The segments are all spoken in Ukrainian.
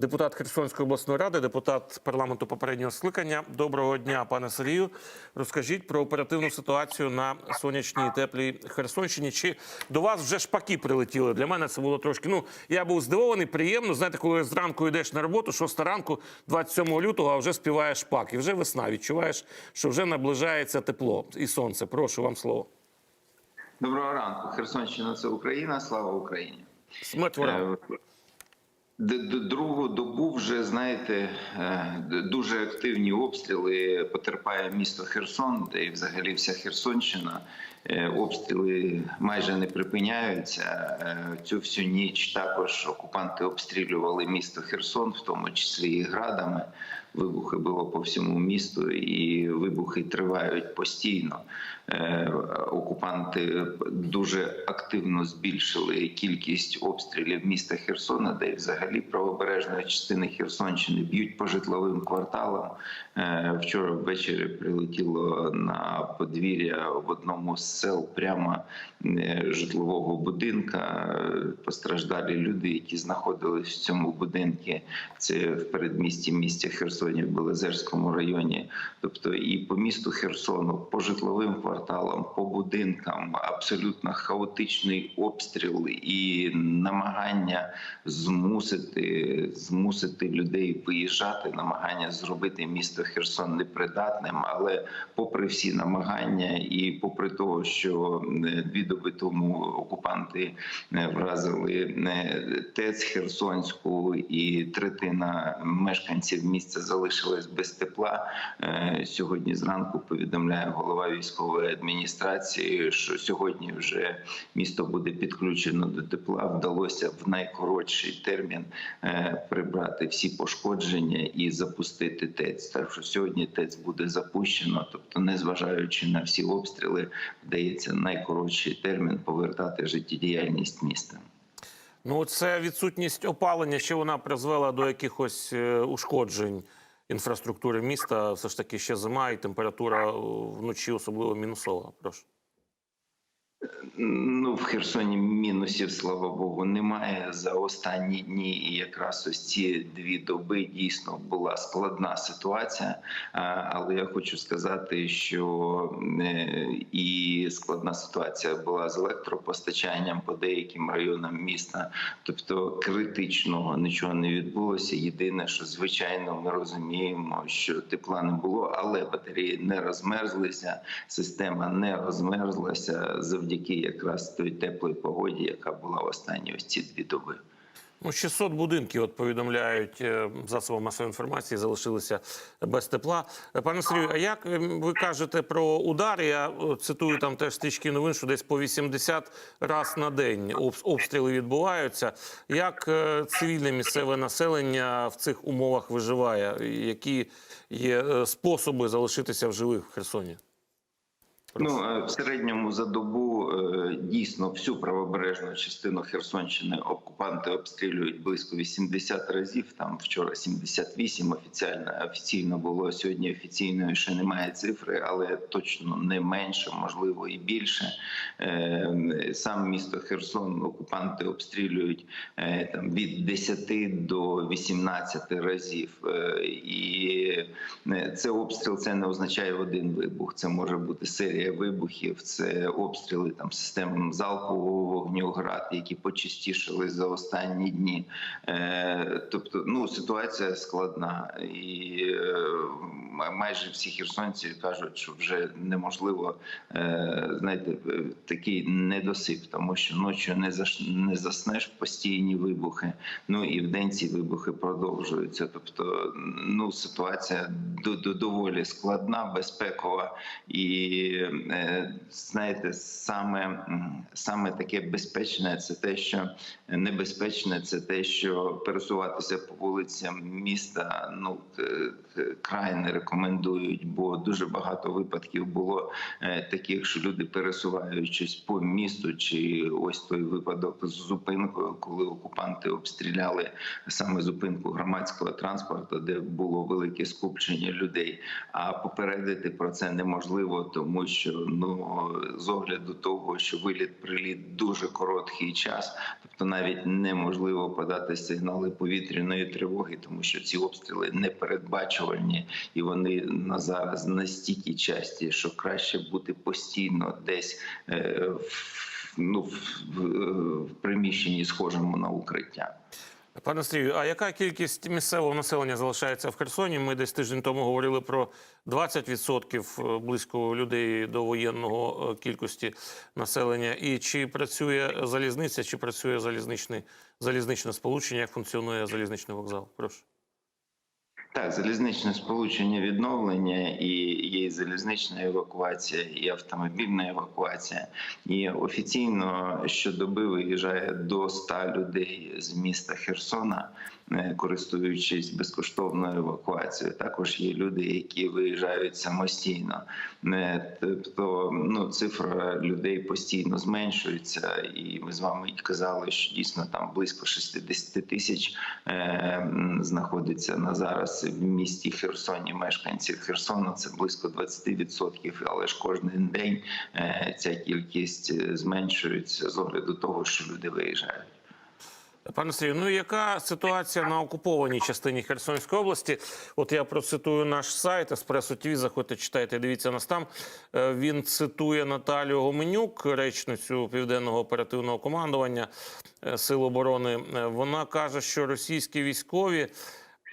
депутат Херсонської обласної ради, депутат парламенту попереднього скликання. Доброго дня, пане Сергію. Розкажіть про оперативну ситуацію на сонячній теплій Херсонщині. Чи до вас вже шпаки прилетіли? Для мене це було трошки. Ну я був здивований, приємно. Знаєте, коли зранку йдеш на роботу, 6 ранку, 27 лютого, а вже співає шпак, і вже весна. Відчуваєш, що вже наближається тепло і сонце. Прошу вам слово. Доброго ранку. Херсонщина це Україна. Слава Україні. Смерть ворогам. Другу добу вже знаєте е, дуже активні обстріли. Потерпає місто Херсон, де і взагалі вся Херсонщина. Е, Обстріли майже не припиняються. Е, Цю всю ніч також окупанти обстрілювали місто Херсон, в тому числі і градами. Вибухи було по всьому місту, і вибухи тривають постійно. Е, Окупанти дуже активно збільшили кількість обстрілів міста Херсона, де й взагалі правобережної частини Херсонщини б'ють по житловим кварталам. Е, Вчора ввечері прилетіло на подвір'я в одному з сел прямо е, житлового будинка. Постраждалі люди, які знаходились в цьому будинку. Це в передмісті місті Херсоні в Белозерському районі. Тобто і по місту Херсону, по житловим кварталам, по будинкам абсолютно хаотичний обстріл і намагання змусити, змусити людей виїжджати, намагання зробити місто Херсон непридатним. Але попри всі намагання, і попри того, що дві доби тому окупанти е, вразили е, ТЕЦ Херсонську, і третина мешканців міста залишилась без тепла. Е, Сьогодні зранку повідомляє голова військової адміністрації, що сьогодні вже місто буде підключено до тепла. Вдалося в найкоротший термін е, прибрати всі пошкодження і запустити ТЕЦ. Так що сьогодні ТЕЦ буде запущено, тобто, незважаючи на всі обстріли, вдається найкоротший термін повертати життєдіяльність міста. Ну, це відсутність опалення, що вона призвела до якихось е, ушкоджень інфраструктури міста. Все ж таки ще зима, і температура е, вночі особливо мінусова. Прошу. Ну, в Херсоні мінусів, слава Богу, немає за останні дні. І якраз ось ці дві доби дійсно була складна ситуація. Але я хочу сказати, що е, і складна ситуація була з електропостачанням по деяким районам міста. Тобто критичного нічого не відбулося. Єдине, що звичайно ми розуміємо, що тепла не було, але батареї не розмерзлися, система не розмерзлася завдяки якраз той теплої погоді, яка була в останні ось ці дві доби. Ну, 600 будинків, от повідомляють е, засоби масової інформації, залишилися без тепла. Пане Сергію, а як е, ви кажете про удар? Я е, цитую там теж стрічки новин, що десь по 80 раз на день обстріли відбуваються. Як е, цивільне місцеве населення в цих умовах виживає? Які є способи залишитися в живих в Херсоні? Ну в середньому за добу е, дійсно всю правобережну частину Херсонщини окупанти обстрілюють близько 80 разів. Там вчора 78 офіційно офіційно було сьогодні. Офіційної ще немає цифри, але точно не менше, можливо, і більше. Е, Сам місто Херсон окупанти обстрілюють е, там від 10 до 18 разів. І це обстріл це не означає один вибух. Це може бути серія вибухів, це обстріли там систем залпового вогню град, які почастішили за останні дні. Е, Тобто, ну ситуація складна, і е, майже всі херсонці кажуть, що вже неможливо е, знаєте, такий недосип, тому що ночі не заш не заснеш постійні вибухи. Ну і вдень ці вибухи продовжуються. Тобто, ну ситуація до, до доволі складна, безпекова і знаєте, саме, саме таке безпечне це те, що небезпечне, це те, що пересуватися по вулицям міста ну край не рекомендують, бо дуже багато випадків було е, таких, що люди пересуваючись по місту, чи ось той випадок з зупинкою, коли окупанти обстріляли саме зупинку громадського транспорту, де було велике скупчення людей. А попередити про це неможливо, тому що ну з огляду того. що виліт приліт дуже короткий час, тобто навіть неможливо подати сигнали повітряної тривоги, тому що ці обстріли непередбачувальні і вони на зараз настільки часті, що краще бути постійно десь е, в, ну, в, в приміщенні, схожому на укриття. Пане Стрію, а яка кількість місцевого населення залишається в Херсоні? Ми десь тиждень тому говорили про 20% близько людей до воєнного е, кількості населення. І чи працює залізниця, чи працює залізничне залізничне сполучення? Як функціонує залізничний вокзал? Прошу. Так, залізничне сполучення відновлення і є і залізнична евакуація, і автомобільна евакуація. І офіційно щодоби виїжджає до 100 людей з міста Херсона, користуючись безкоштовною евакуацією. Також є люди, які виїжджають самостійно. Е, Тобто, ну цифра людей постійно зменшується, і ми з вами казали, що дійсно там близько 60 тисяч е, знаходиться на зараз в місті Херсоні. Мешканців Херсона це близько 20%, але ж кожен день е, ця кількість е, зменшується з огляду того, що люди виїжджають. Пане Сергію, ну яка ситуація на окупованій частині Херсонської області? От я процитую наш сайт Еспресо ТВ, заходьте, читайте, дивіться нас там. Е, Він цитує Наталію Гоменюк, речницю південного оперативного командування е, Сил оборони. Е, Вона каже, що російські військові.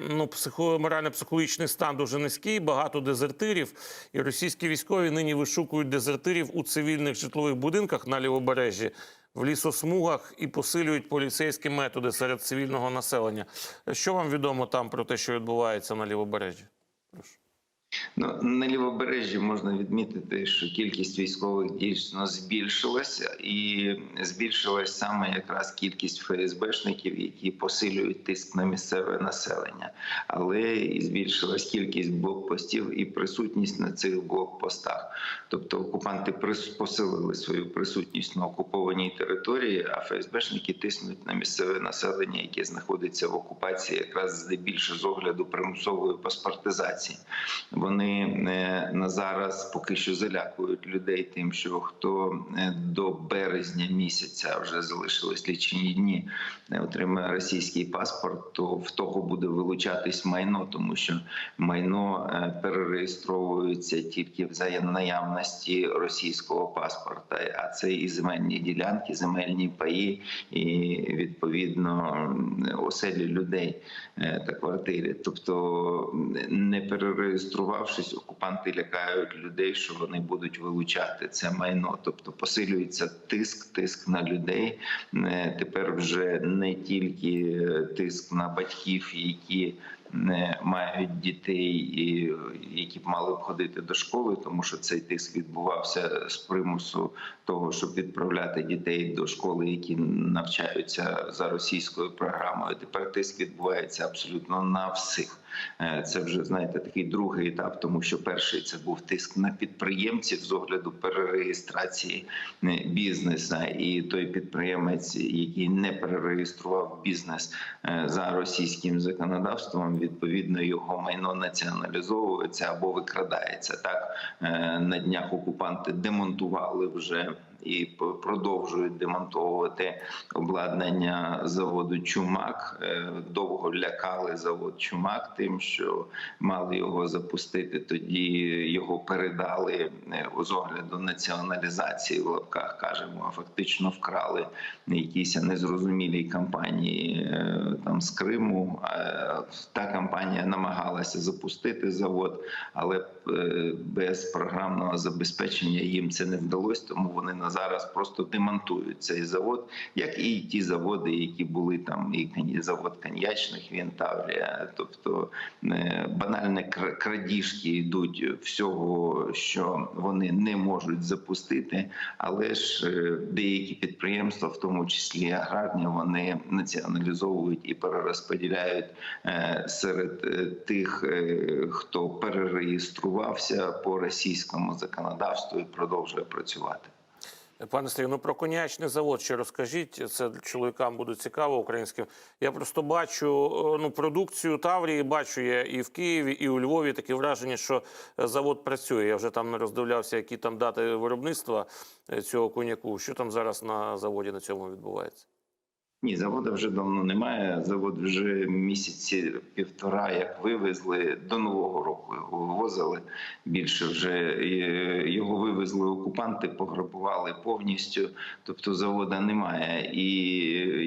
Ну, психо, морально-психологічний стан дуже низький, багато дезертирів. І російські військові нині вишукують дезертирів у цивільних житлових будинках на лівобережжі, в лісосмугах і посилюють поліцейські методи серед цивільного населення. Що вам відомо там про те, що відбувається на лівобережжі? Прошу. Ну на лівобережжі можна відмітити, що кількість військових дійсно збільшилася, і збільшилась саме якраз кількість ФСБшників, які посилюють тиск на місцеве населення, але і збільшилась кількість блокпостів і присутність на цих блокпостах. Тобто окупанти посилили свою присутність на окупованій території, а ФСБшники тиснуть на місцеве населення, яке знаходиться в окупації, якраз здебільшого з огляду примусової паспортизації. Вони е, на зараз поки що залякують людей тим, що хто е, до березня місяця вже залишились лічені дні, не отримає російський паспорт, то в того буде вилучатись майно, тому що майно е, перереєстровується тільки в наявності російського паспорта. А це і земельні ділянки, земельні паї, і відповідно оселі людей та квартири. Тобто, не перереєструвавшись, окупанти лякають людей, що вони будуть вилучати це майно. Тобто посилюється тиск, тиск на людей. Е, Тепер вже не тільки тиск на батьків, які не мають дітей, які б мали б ходити до школи, тому що цей тиск відбувався з примусу того, щоб відправляти дітей до школи, які навчаються за російською програмою. Тепер тиск відбувається абсолютно на всіх. Е, Це вже знаєте такий другий етап, тому що перший це був тиск на підприємців з огляду перереєстрації е, бізнесу, і той підприємець, який не перереєстрував бізнес е, за російським законодавством, відповідно його майно націоналізовується або викрадається. Так на днях окупанти демонтували вже. І продовжують демонтовувати обладнання заводу Чумак. Е, Довго лякали завод Чумак тим, що мали його запустити. Тоді його передали е, з огляду націоналізації в лапках. кажемо, а фактично вкрали якісь незрозумілій компанії е, там з Криму. Та компанія намагалася запустити завод, але без програмного забезпечення їм це не вдалося, тому вони на зараз просто демонтують цей завод, як і ті заводи, які були там, і завод коньячних Вінтаврія. Тобто е, банальні крадіжки йдуть всього, що вони не можуть запустити, але ж е, деякі підприємства, в тому числі аграрні, вони націоналізовують і перерозподіляють е, серед е, тих, е, хто перереєструвався по російському законодавству і продовжує працювати. Пане Сергію, ну про конячний завод ще розкажіть. Це чоловікам буде цікаво українським. Я просто бачу е, ну, продукцію Таврії, бачу я і в Києві, і у Львові таке враження, що е, завод працює. Я вже там не роздивлявся, які там дати виробництва е, цього коньяку. Що там зараз на заводі на цьому відбувається? Ні, заводу вже давно немає. Завод вже місяці півтора, як вивезли до нового року. Його вивозили більше вже його вивезли окупанти, пограбували повністю. Тобто завода немає. І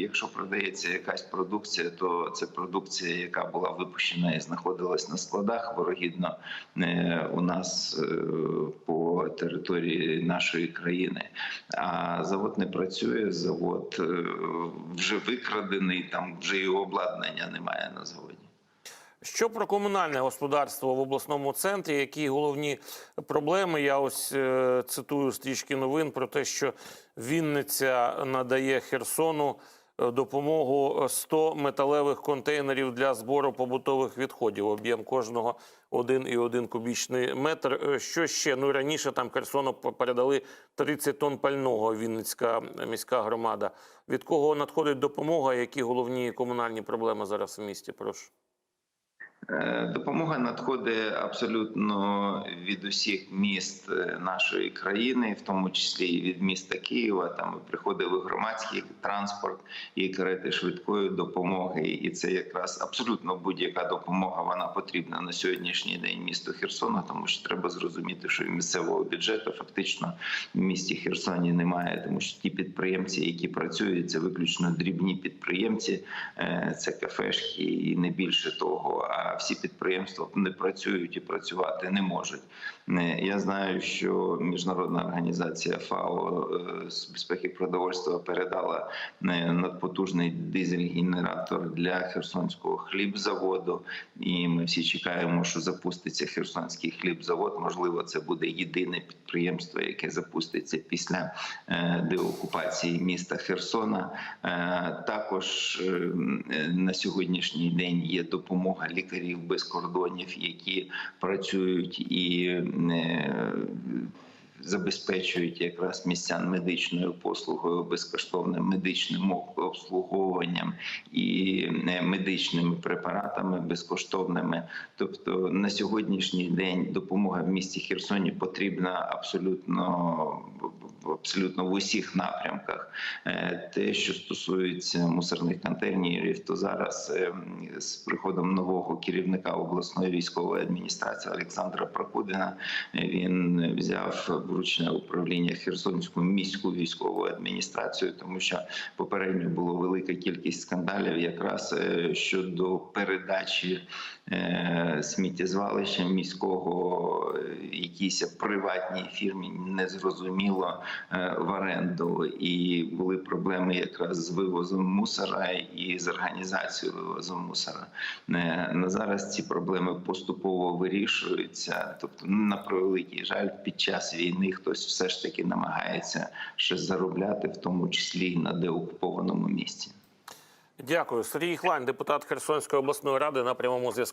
якщо продається якась продукція, то це продукція, яка була випущена і знаходилась на складах ворогідно е, у нас е, по території нашої країни. А завод не працює. Завод е, вже викрадений, там вже і обладнання немає на заводі. Що про комунальне господарство в обласному центрі? Які головні проблеми? Я ось е, цитую стрічки новин про те, що Вінниця надає Херсону допомогу 100 металевих контейнерів для збору побутових відходів. Об'єм кожного 1,1 кубічний метр. Е, Що ще? Ну раніше там Херсону передали 30 тонн пального. Вінницька міська громада. Від кого надходить допомога? Які головні комунальні проблеми зараз в місті? Прошу. Е, Допомога надходить абсолютно від усіх міст е, нашої країни, в тому числі і від міста Києва. Там приходив громадський транспорт, і карети швидкої допомоги. І це якраз абсолютно будь-яка допомога. Вона потрібна на сьогоднішній день місту Херсона, тому що треба зрозуміти, що місцевого бюджету фактично в місті Херсоні немає, тому що ті підприємці, які працюють, це виключно дрібні підприємці, е, це кафешки і не більше того. Всі підприємства не працюють і працювати не можуть. Е, Я знаю, що міжнародна організація ФАО е, з безпеки продовольства передала е, надпотужний дизель-генератор для херсонського хлібзаводу, і ми всі чекаємо, що запуститься херсонський хлібзавод. Можливо, це буде єдине підприємство, яке запуститься після деокупації міста Херсона. Також на сьогоднішній день є допомога лікарів без кордонів, які працюють і е, забезпечують якраз містян медичною послугою, безкоштовним медичним обслуговуванням і е, медичними препаратами безкоштовними. Тобто на сьогоднішній день допомога в місті Херсоні потрібна абсолютно абсолютно в усіх напрямках. Е, Те, що стосується мусорних контейнерів, то зараз е, з приходом нового керівника обласної військової адміністрації Олександра Прокудина е, він взяв в ручне управління Херсонську міську військову адміністрацію, тому що попередньо було велика кількість скандалів, якраз щодо передачі сміттєзвалища міського якійсь приватній фірмі незрозуміло в оренду, і були проблеми якраз з вивозом мусора і з організацією вивозу мусора. Е, На зараз ці проблеми поступово вирішуються. Тобто, ну, на превеликий жаль, під час війни хтось все ж таки намагається щось заробляти, в тому числі і на деокупованому місці. Дякую. Сергій Хлань, депутат Херсонської обласної ради на прямому зв'язку.